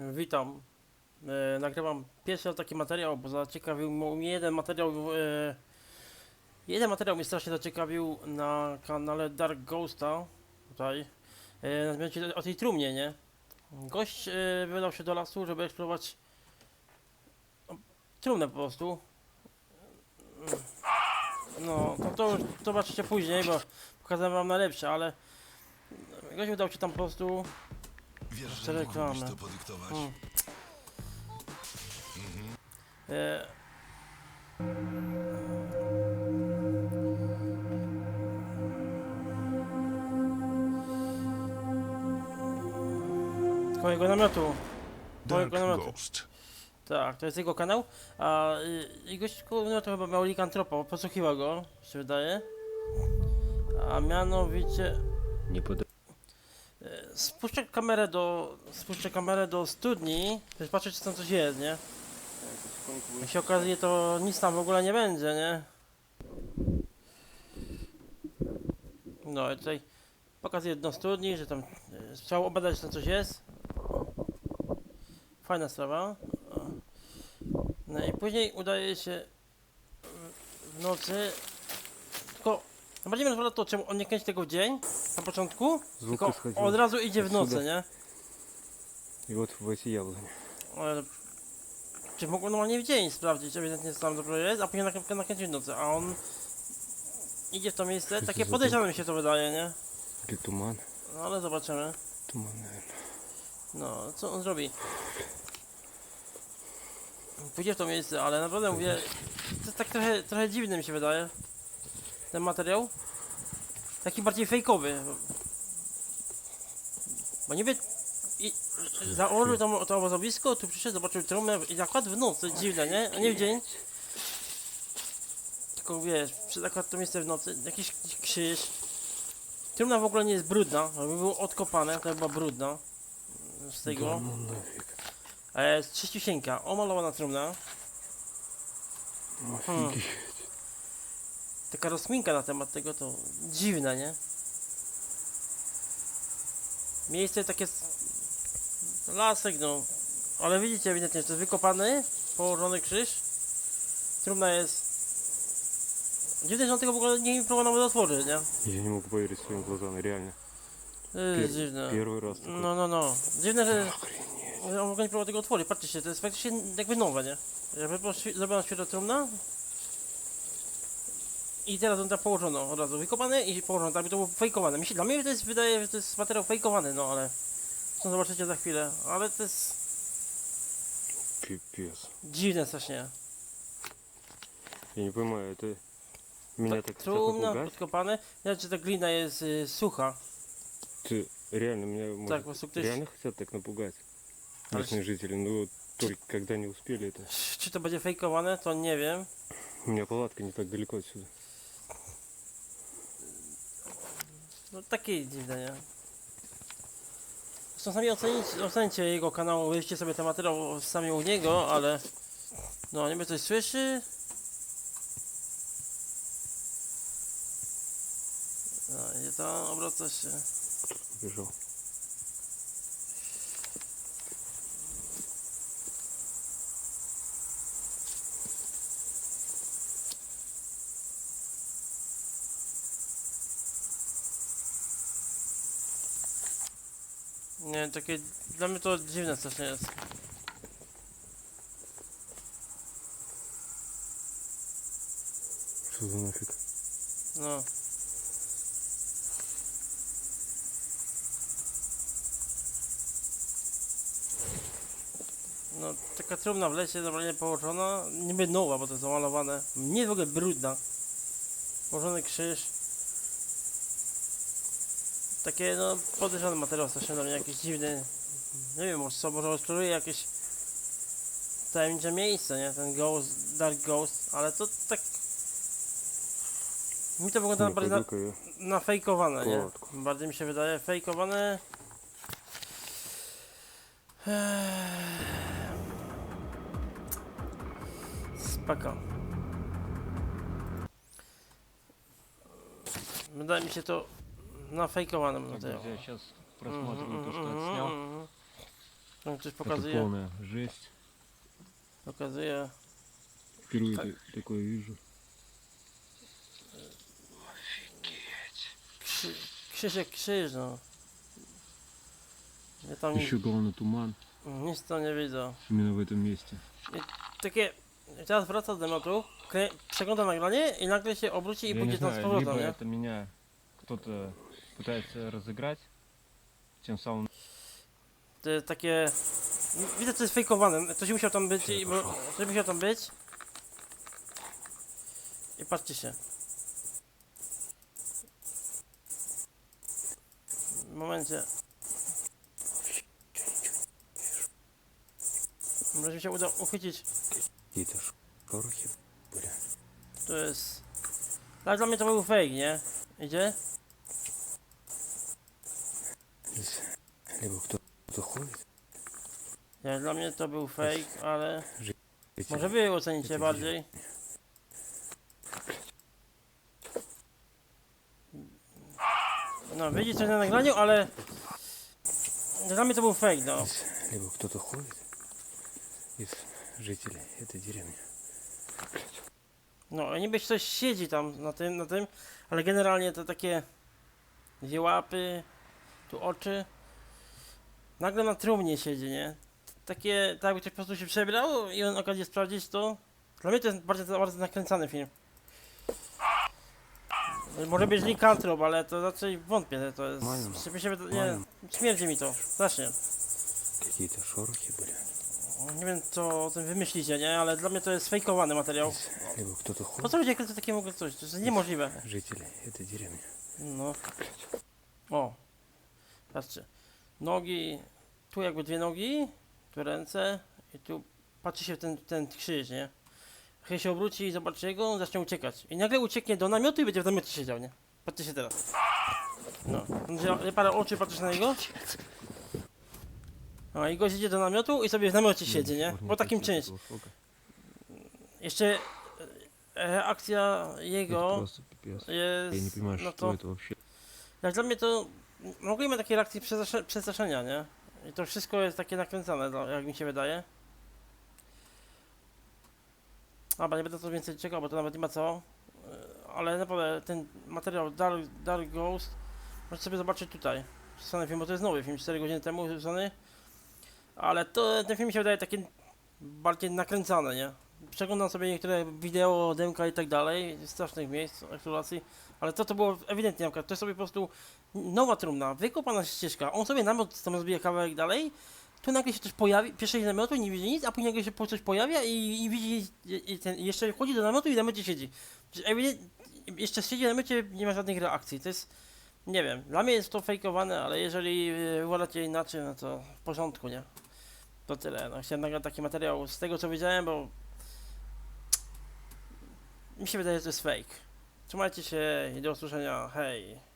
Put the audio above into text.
Witam. E, nagrywam pierwszy taki materiał, bo zaciekawił mnie jeden materiał. E, jeden materiał mnie strasznie zaciekawił na kanale Dark Ghosta. Tutaj. E, mianowicie o tej trumnie, nie? Gość e, wydał się do lasu, żeby eksplorować no, trumnę po prostu. No, to, to już zobaczycie później, bo pokazałem wam najlepsze, ale gość udał się tam po prostu Wiesz, że mógłbyś reklamy. to podyktować? Mm. E, Twojego namiotu. Dark Twojego namiotu. Ghost. Tak, to jest jego kanał. A y, i gość no to chyba miał likantropa, posłuchiwał go, się wydaje. A mianowicie Nie pod... e, spuszczę kamerę do. Spuszczę kamerę do studni, żeby patrzeć czy tam coś jest, nie? Jak się okazuje to nic tam w ogóle nie będzie, nie? No i tutaj pokazuję do studni, że tam e, trzeba obadać czy tam coś jest. Fajna sprawa. No i później udaje się w nocy. Tylko najbardziej mnie rozwala to, czemu on nie kręci tego w dzień na początku, Звук tylko исходил. od razu idzie w nocy, Отсюда. nie? И вот в эти яблони. Ale czy mogło normalnie w dzień sprawdzić, ewidentnie co tam dobrze jest, a później nakręcić nakręcić w nocy, a on idzie w to miejsce, to takie za podejrzane mi się to wydaje, nie? Или туман. No ale zobaczymy. Туман, наверное. No, co on zrobi? Pójdzie w to miejsce, ale naprawdę mówię, to tak trochę, trochę dziwny mi się wydaje. ten materiał. Taki bardziej fejkowy. Bo niby i założył to, to obozowisko, tu przyszedł, zobaczył trumnę i zakład w nocy dziwne, nie? A nie w dzień. Tylko wiesz, przed akurat to miejsce w nocy, jakiś krzyż. Trumna w ogóle nie jest brudna, bo było odkopane, to chyba brudna. Z tego. E, z trześciusieńka, omalowana trumna. Hmm Taka rozkminka na temat tego to dziwne, nie? Miejsce takie s- lasek, no. Ale widzicie ewidentnie, że to jest wykopany, położony krzyż. Trumna jest... Dziwne, że on tego w ogóle nie próbował nawet otworzyć, nie? Я не могу поверить своим глазам, реально. To jest Pier- dziwne. Первый раз такой. No, no, no. Dziwne, że Охренеть. on w ogóle nie próbował tego otworzyć. Patrzcie się, to jest faktycznie jakby nowe, nie? Jakby była świ- zrobiona świeża trumna. I teraz on tam położono od razu. Wykopane i położono, tak by to było fejkowane. Mi się, dla mnie to jest, wydaje, że to jest materiał fejkowany, no ale... Co zobaczycie za chwilę. Ale to jest Пипец. dziwne strasznie. Я не понимаю, это... Меня так хотят Trumna, напугать? podkopane. Ja czy ta glina jest y, sucha. Ты реально меня, может, Tak, po prostu ktoś... реально хотят так напугать? Ale Местные жители, ну, только когда не uспели это. Czy to będzie fejkowane, to nie wiem. У меня палатка не так далеко отсюда. No takie dziwne, nie? Zresztą sami ocenić, ocencie jego kanał, wyjście sobie ten materiał sami u niego, ale... No, nie wiem, coś słyszy? No, idzie to, obraca się. Dużo. Nie takie... Dla mnie to dziwne strasznie jest. Co za nafik? No. No, taka trumna w lesie, normalnie położona, niby nowa, bo to jest zamalowane, nie w ogóle brudna. Położony krzyż, takie no podejrzany materiał strasznie no, mnie, jakiś dziwny, nie wiem, może co, może jakieś tajemnicze miejsce, nie, ten Ghost, Dark Ghost, ale to tak mi to wygląda bardziej na, na fejkowane, nie, bardziej mi się wydaje fejkowane. Eee. Spoko. Wydaje mi się to na fejkowanym Так, materiał. друзья, сейчас просмотрим то, что отснял. Mhm, mhm. Tam coś Это pokazuje, полная жесть. pokazuje. Впервые Так. та- такое вижу. Krzy, Krzysiek krzyż, no. Ja tam Еще главный туман. nic to nie widzę. Именно в этом месте. Takie, teraz wraca do tematu, krę- przegląda nagranie i nagle się obróci i Я не pójdzie tam z знаю, powrotem, либо nie? это меня кто-то пытается разыграть, тем самым To jest takie... Widzę, co jest fejkowane. Ktoś musiał tam być i... Bo, ktoś musiał tam być. I patrzcie się. W momencie. Może mi się uda uchwycić. Какие-то шорохи были. To jest... Ale dla mnie to był fake, nie? Idzie? либо кто-то ходит, Nie, dla mnie to był fake, ale... эти Może wy ocenicie Это bardziej. No, widzicie coś na nagraniu, ale... Dla mnie to był fake, no. здесь либо кто-то ходит из жителей этой деревни. No, niby ktoś siedzi tam na tym, na tym, ale generalnie to takie... Dwie łapy, tu oczy. Nagle na trumnie siedzi, nie? Takie, tak jakby ktoś po prostu się przebrał i on okazję sprawdzić to. Dla mnie to jest bardzo, bardzo nakręcany film. Może być likantrop, ale to raczej wątpię, że to jest... Mają. Mi się, wyda- nie, Mają. śmierdzi mi to, strasznie. Какие-то шорохи были. Nie wiem co o tym wymyślicie, nie? Ale dla mnie to jest fejkowany materiał. Здесь либо кто-то Po ходит, co ludzie kręcą takie w ogóle coś? To jest niemożliwe. жители этой деревни. No. O. Patrzcie. nogi, tu jakby dwie nogi, tu ręce i tu patrzy się w ten, ten krzyż, nie? Chyba się obróci i zobaczy jego on zacznie uciekać. I nagle ucieknie do namiotu i będzie w namiocie siedział, nie? Patrzcie się teraz. No, będzie parę oczy patrzysz na niego. No i go idzie do namiotu i sobie w namiocie siedzi, nie? Po takim czymś. Jeszcze e, akcja jego jest... No to, jak dla mnie to mogli mieć takie reakcje przestrasze- przestraszenia, nie? I to wszystko jest takie nakręcane, no, jak mi się wydaje. Dobra, nie będę to więcej czekał, bo to nawet nie ma co. E, Ale naprawdę ten materiał Dark, Dark Ghost możecie sobie zobaczyć tutaj. Wrzucony film, bo to jest nowy film, 4 godziny temu wrzucony. Ale to, ten film się wydaje taki bardziej nakręcany, nie? Przeglądam sobie niektóre wideo, demka i tak dalej, strasznych miejsc, eksploracji. Ale to to było ewidentnie, na przykład, to jest sobie po prostu nowa trumna, wykopana ścieżka, on sobie namiot tam rozbija kawałek dalej, tu nagle się coś pojawi, pierwszy z namiotu nie widzi nic, a później nagle się coś pojawia i, i widzi, i, ten, jeszcze wchodzi do namiotu i w namiocie siedzi. Ewidentnie, jeszcze siedzi w namiocie, nie ma żadnych reakcji, to jest, nie wiem, dla mnie jest to fejkowane, ale jeżeli y, uważacie inaczej, no to w porządku, nie? To tyle, no chciałem nagrać taki materiał z tego co wiedziałem, bo mi się wydaje, że to jest fake. Trzymajcie się i do usłyszenia. Hej.